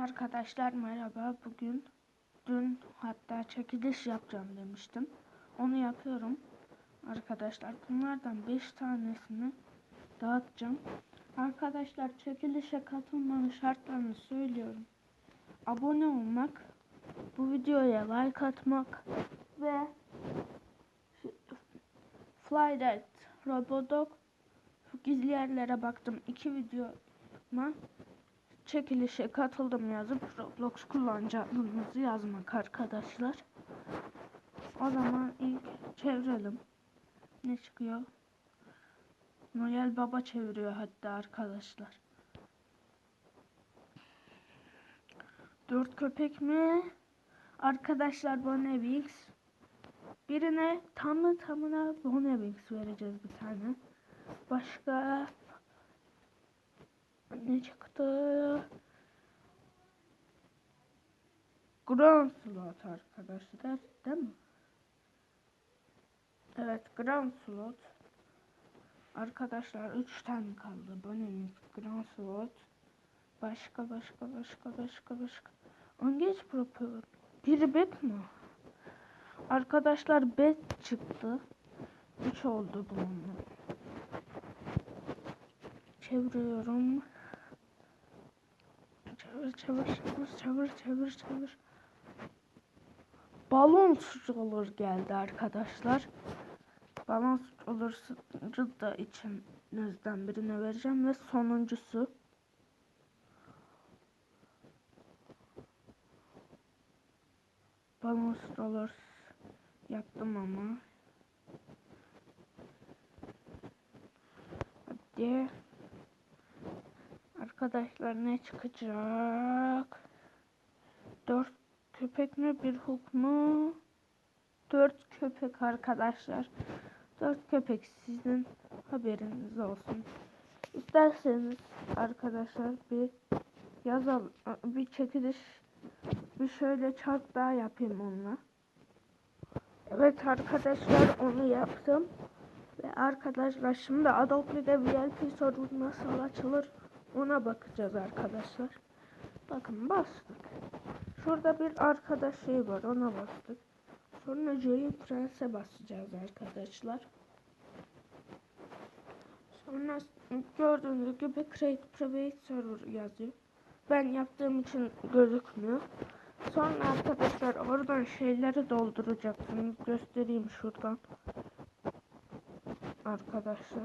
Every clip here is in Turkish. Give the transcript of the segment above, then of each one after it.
arkadaşlar merhaba. Bugün dün hatta çekiliş yapacağım demiştim. Onu yapıyorum. Arkadaşlar bunlardan 5 tanesini dağıtacağım. Arkadaşlar çekilişe katılmanın şartlarını söylüyorum. Abone olmak, bu videoya like atmak ve Flydet, Robodog, gizli yerlere baktım. iki videoma çekilişe katıldım yazıp Roblox kullanacağınızı yazmak arkadaşlar. O zaman ilk çevirelim. Ne çıkıyor? Noel Baba çeviriyor hatta arkadaşlar. Dört köpek mi? Arkadaşlar Bonewings. Birine tamı tamına Bonewings vereceğiz bir tane. Başka ne çıktı? Ground Slot arkadaşlar değil mi? Evet Ground Slot. Arkadaşlar 3 tane kaldı. Bonus Ground Slot. Başka başka başka başka başka. Engage Proper. Bir bet mi? Arkadaşlar bet çıktı. 3 oldu bununla. Çeviriyorum. Çevir çevir çevir çevir çevir. Balon olur geldi arkadaşlar. Balon olursa da içinizden birine vereceğim ve sonuncusu. Balon olur yaptım ama. Hadi. Arkadaşlar ne çıkacak? Dört köpek mi bir hook mu? Dört köpek arkadaşlar. Dört köpek sizin haberiniz olsun. İsterseniz arkadaşlar bir yazalım bir çekiliş bir şöyle çark daha yapayım onunla. Evet arkadaşlar onu yaptım. Ve arkadaşlar şimdi Adobe'de VIP sorun nasıl açılır ona bakacağız arkadaşlar. Bakın bastık. Şurada bir arkadaş şey var ona bastık. Sonra Joy Prens'e basacağız arkadaşlar. Sonra gördüğünüz gibi Create Private Server yazıyor. Ben yaptığım için gözükmüyor. Sonra arkadaşlar oradan şeyleri dolduracaksınız. Göstereyim şuradan. Arkadaşlar.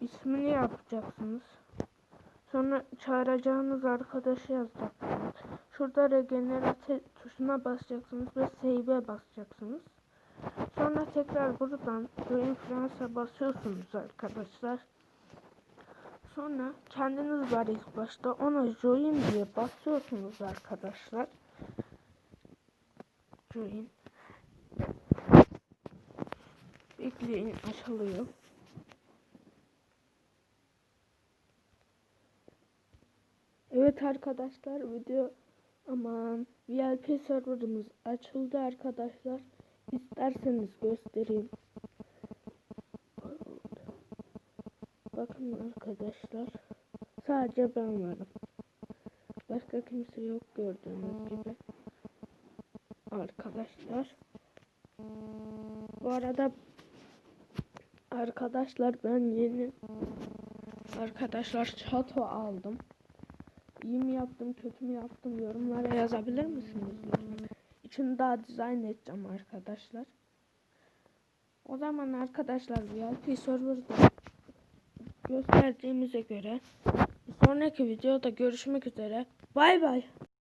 ismini yapacaksınız. Sonra çağıracağınız arkadaşı yazacaksınız. Şurada regenerate tuşuna basacaksınız ve save'e basacaksınız. Sonra tekrar buradan Join Fransa basıyorsunuz arkadaşlar. Sonra kendiniz var ilk başta ona join diye basıyorsunuz arkadaşlar. Join. Bekleyin açılıyor. Evet arkadaşlar video aman VIP serverımız açıldı arkadaşlar. İsterseniz göstereyim. Bakın arkadaşlar. Sadece ben varım. Başka kimse yok gördüğünüz gibi. Arkadaşlar. Bu arada arkadaşlar ben yeni arkadaşlar çato aldım. İyi mi yaptım, kötü mü yaptım yorumlara yazabilir misiniz lütfen? İçini daha dizayn edeceğim arkadaşlar. O zaman arkadaşlar VIP serverda gösterdiğimize göre sonraki videoda görüşmek üzere. Bay bay.